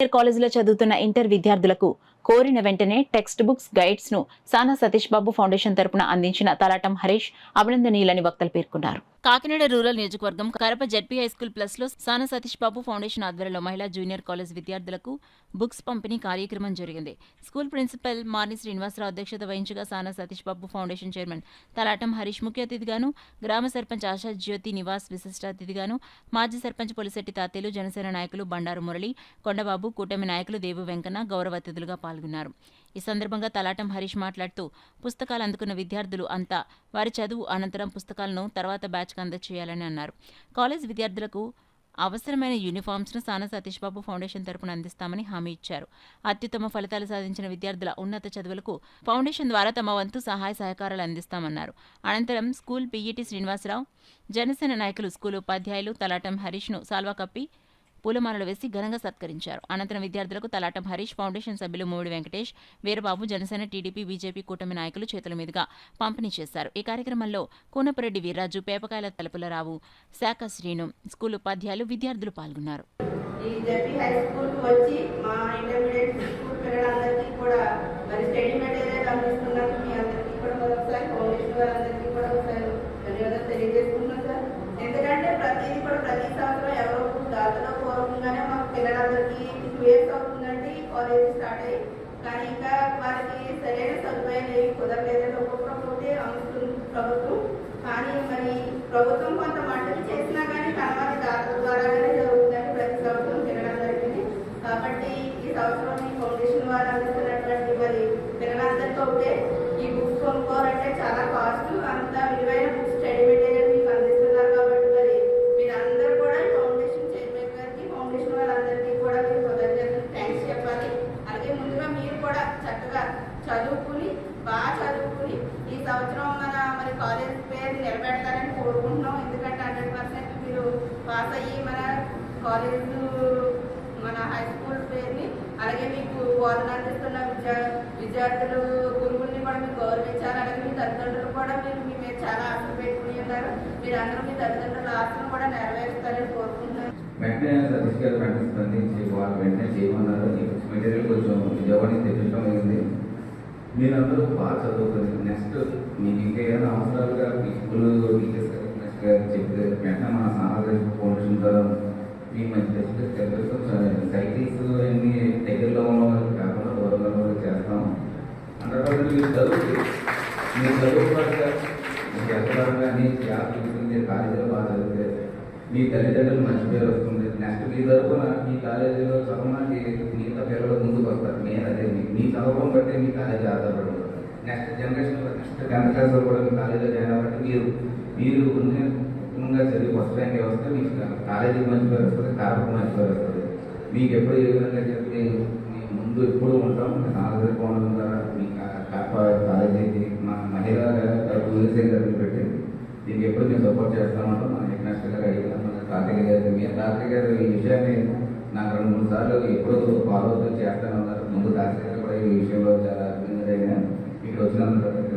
Inter కాలేజీలో చదువుతున్న inter విద్యార్థులకు కోరిన వెంటనే టెక్స్ట్ బుక్స్ గైడ్స్ను సానా సతీష్ బాబు ఫౌండేషన్ తరపున అందించిన తలాటం హరీష్ అభినందనీయులని వక్తలు పేర్కొన్నారు. కాకినాడ రూరల్ నియోజకవర్గం కరప జెడ్పీ హై స్కూల్ ప్లస్లో సతీష్ బాబు ఫౌండేషన్ ఆధ్వర్యంలో మహిళా జూనియర్ కాలేజ్ విద్యార్థులకు బుక్స్ పంపిణీ కార్యక్రమం జరిగింది. స్కూల్ ప్రిన్సిపల్ మార్ని శ్రీనివాసరావు అధ్యక్షత వహించగా సానా సతీష్ బాబు ఫౌండేషన్ చైర్మన్ తలాటం హరీష్ ముఖ్య అతిథిగాను గ్రామ సర్పంచ్ ఆశా జ్యోతి నివాస్ విశిష్ట అతిథిగాను మాజీ సర్పంచ్ పొలిశెట్టి తాతేలు జనసేన నాయకులు బండారు మురళి కొండబాబు కూటమి నాయకులు దేవు వెంకన్న గౌరవ అతిథులుగా పాల్గొన్నారు. ఈ సందర్భంగా తలాటం హరీష్ మాట్లాడుతూ పుస్తకాలు అందుకున్న విద్యార్థులు అంతా వారి చదువు అనంతరం పుస్తకాలను తర్వాత బ్యాచ్కు అందజేయాలని అన్నారు. కాలేజ్ విద్యార్థులకు అవసరమైన యూనిఫామ్స్ను సాన సతీష్ బాబు ఫౌండేషన్ తరపున అందిస్తామని హామీ ఇచ్చారు. అత్యుత్తమ ఫలితాలు సాధించిన విద్యార్థుల ఉన్నత చదువులకు ఫౌండేషన్ ద్వారా తమ వంతు సహాయ సహకారాలు అందిస్తామన్నారు. అనంతరం స్కూల్ పీఈటీ శ్రీనివాసరావు జనసేన నాయకులు స్కూల్ ఉపాధ్యాయులు తలాటం హరీష్ను సాల్వా కప్పి పూలమాలలు వేసి ఘనంగా సత్కరించారు. అనంతరం విద్యార్థులకు తలాటం హరీష్ ఫౌండేషన్ సభ్యులు మూడి వెంకటేష్ వీరబాబు జనసేన టీడీపీ బీజేపీ కూటమి నాయకులు చేతుల మీదుగా పంపిణీ చేశారు. ఈ కార్యక్రమంలో కూనపరెడ్డి వీర్రాజు పేపకాయల తలుపులరావు శాఖ శ్రీను స్కూల్ ఉపాధ్యాయులు విద్యార్థులు పాల్గొన్నారు. ఈ జెపీ హై స్కూల్ వచ్చి మా ఇంటర్మీడియట్ స్కూల్ పిల్లలందరికీ కూడా మరి స్టడీ మెటీరియల్ అందిస్తున్నందుకు మీ అందరికీ కూడా ఒకసారి ఫౌండేషన్ వారందరికీ కూడా ఒకసారి ధన్యవాదాలు తెలియజేసుకుంటున్నాం సార్ ఎందుకంటే ప్రతిదీ కూడా ప్రతి సంవత్సరం ఎవరో ఒకరు దాతలో పూర్వకంగానే మాకు పిల్లలందరికీ టూ ఇయర్స్ అవుతుందండి కాలేజీ స్టార్ట్ అయ్యి కానీ ఇంకా వారికి సరైన సదుపాయాలు ఏవి కుదరలేదని ఒక్కొక్కటి అందుతుంది ప్రభుత్వం. కానీ మరి ప్రభుత్వం కొంత మంటలు చేసినా కానీ కనవారి దాతల ద్వారానే జరుగుతుందని ప్రతి సంవత్సరం తినడం జరిగింది. కాబట్టి ఈ సంవత్సరం ఈ ఫౌండేషన్ వారు అందిస్తున్నటువంటి మరి పిల్లలందరికీ ఒకటే ఈ బుక్స్ కొనుక్కోవాలంటే చాలా కాస్ట్ అంత విలువైన బుక్స్ స్టడీ మెటీరియల్ మీకు అందిస్తున్నారు కాబట్టి మరి మీరందరూ కూడా ఈ ఫౌండేషన్ చైర్మన్ గారికి ఫౌండేషన్ వాళ్ళందరికీ కూడా మీరు కృతజ్ఞతలు థ్యాంక్స్ చెప్పాలి అలాగే ముందుగా మీరు కూడా చక్కగా చదువుకుని బాగా చదువుకుని ఈ సంవత్సరం మన మరి కాలేజ్ పేరు నిలబెడతారని కోరుకుంటున్నాం. ఎందుకంటే హండ్రెడ్ పర్సెంట్ మీరు పాస్ అయ్యి మన కాలేజ్ మన హై స్కూల్ పేరుని అలాగే మీకు బోధన అందిస్తున్న విద్యా విద్యార్థులు గురువుల్ని కూడా మీరు గౌరవించాలి. అలాగే మీ తల్లిదండ్రులు కూడా మీరు మీ మీద చాలా ఆశలు పెట్టుకుని ఉన్నారు. మీరు అందరూ మీ తల్లిదండ్రుల ఆశలు కూడా నెరవేరుస్తారని కోరుకుంటున్నాను. వెంటనే సతీష్ గారు వెంటనే స్పందించి వాళ్ళు వెంటనే చేయమన్నారు. మెటీరియల్ కొంచెం విజయవాడ తెప్పించడం అయింది. మీరందరూ బాగా చదువుతుంది నెక్స్ట్ మీకు ఇంకా ఏదైనా అవసరాలుగా మీ గారు చెప్తే వెంటనే మన సామాజిక ఫౌండేషన్ ద్వారా మీ మంచి సైకిల్స్ అన్ని దగ్గరలో ఉన్న వాళ్ళకి కాకుండా దూరంలో వాళ్ళకి చేస్తాం మీరు మీరు మీకు ఎక్కడంగా అన్ని జాబ్ తీసుకుంటే కాలేజీలో బాగా చదివితే మీ తల్లిదండ్రులు మంచి పేరు వస్తుంది. నెక్స్ట్ మీ తరఫున మీ కాలేజీలో చదవడానికి మిగతా పిల్లలు ముందుకు వస్తారు. నేను అదే మీ- చదవడం బట్టి మీ కాలేజీ ఆధారపడి నెక్స్ట్ జనరేషన్ నెక్స్ట్ టెన్త్ కూడా మీ కాలేజీలో జాయిన్ అవ్వబట్టి మీరు మీరు ఉన్నతంగా చదివి ఫస్ట్ ర్యాంక్ వస్తే మీకు కాలేజీకి మంచి పేరు వస్తుంది కార్పొరేట్ మంచి పేరు వస్తుంది. మీకు ఎప్పుడు ఏ విధంగా చెప్పి మీ ముందు ఎప్పుడు ఉంటాం నాలుగు పోవడం ద్వారా మీ కార్పొరేట్ కాలేజీకి మా మహిళా తరఫు పెట్టి దీనికి ఎప్పుడు మేము సపోర్ట్ చేస్తామంటాం మన హెడ్ మాస్టర్ గారు అడిగిన మన కార్తీక గారు మీ కార్తీక గారు ఈ విషయాన్ని నాకు రెండు మూడు సార్లు ఎప్పుడు ఫాలో అవుతూ చేస్తాను ముందు కార్తీక గారు కూడా ఈ విషయంలో చాలా అభివృద్ధి ఇక్కడ for example,